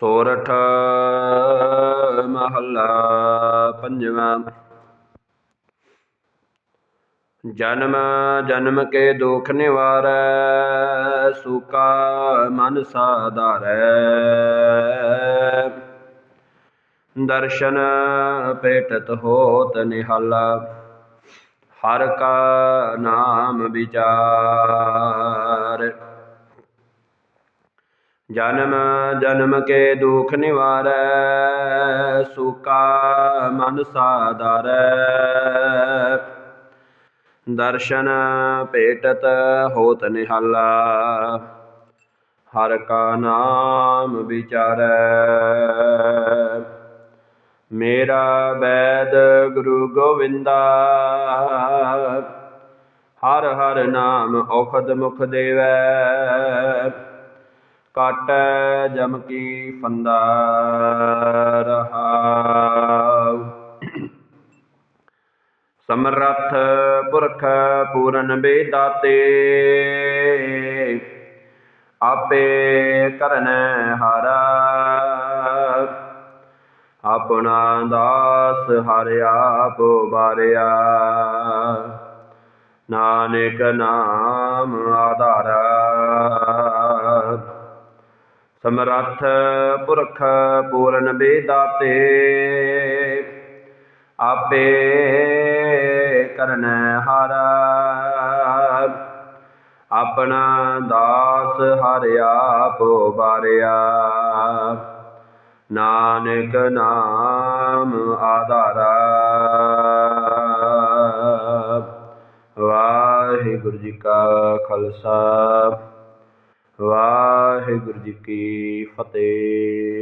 ਸੋਰਠ ਮਹੱਲਾ ਪੰਜਵਾਂ। ਜਨਮ ਜਨਮ ਕੇ ਦੁਖ ਨਿਵਾਰੈ, ਸੂਕਾ ਮਨ ਸਾਧਾਰੈ। ਦਰਸ਼ਨ ਭੇਟਤ ਹੋਤ ਨਿਹਾਲਾ, ਹਰ ਕਾ ਨਾਮ ਵਿਚਾਰ। ਜਨਮ ਜਨਮ ਕੇ ਦੁਖ ਨਿਵਾਰੈ, ਸੂਕਾ ਮਨ ਸਾਧਾਰੈ। ਦਰਸ਼ਨ ਭੇਟਤ ਹੋਤ ਨਿਹਾਲਾ, ਹਰ ਕਾ ਨਾਮ ਵਿਚਾਰੈ। ਮੇਰਾ ਬੈਦ ਗੁਰੂ ਗੋਵਿੰਦਾ, ਹਰ ਹਰ ਨਾਮ ਔਖਦ ਮੁਖ ਦੇਵੈ। ਕਾਟੈ ਜਮ ਕੀ ਫੰਦਾ ਰਹਾਉ। ਸਮਰੱਥ ਪੁਰਖ ਪੂਰਨ ਬੇਦਾਤੇ, ਆਪੇ ਕਰਨ ਹਾਰਾ। ਆਪਣਾ ਦਾਸ ਹਰਿ ਆਪ ਬਾਰਿਆ ਨਾਨਕ ਨਾਮ ਆਧਾਰਾ। ਸਮਰੱਥ ਪੁਰਖ ਪੂਰਨ ਬੇਦਾਤੇ, ਆਪੇ ਕਰਨ ਹਾਰਾ, ਆਪਣਾ ਦਾਸ ਹਰਿ ਆਪ ਬਾਰਿਆ ਨਾਨਕ ਨਾਮ ਆਧਾਰਾ। ਵਾਹਿਗੁਰੂ ਜੀ ਕਾ ਖਾਲਸਾ। ਵਾਹਿਗੁਰੂ ਜੀ ਕੀ ਫਤਿਹ।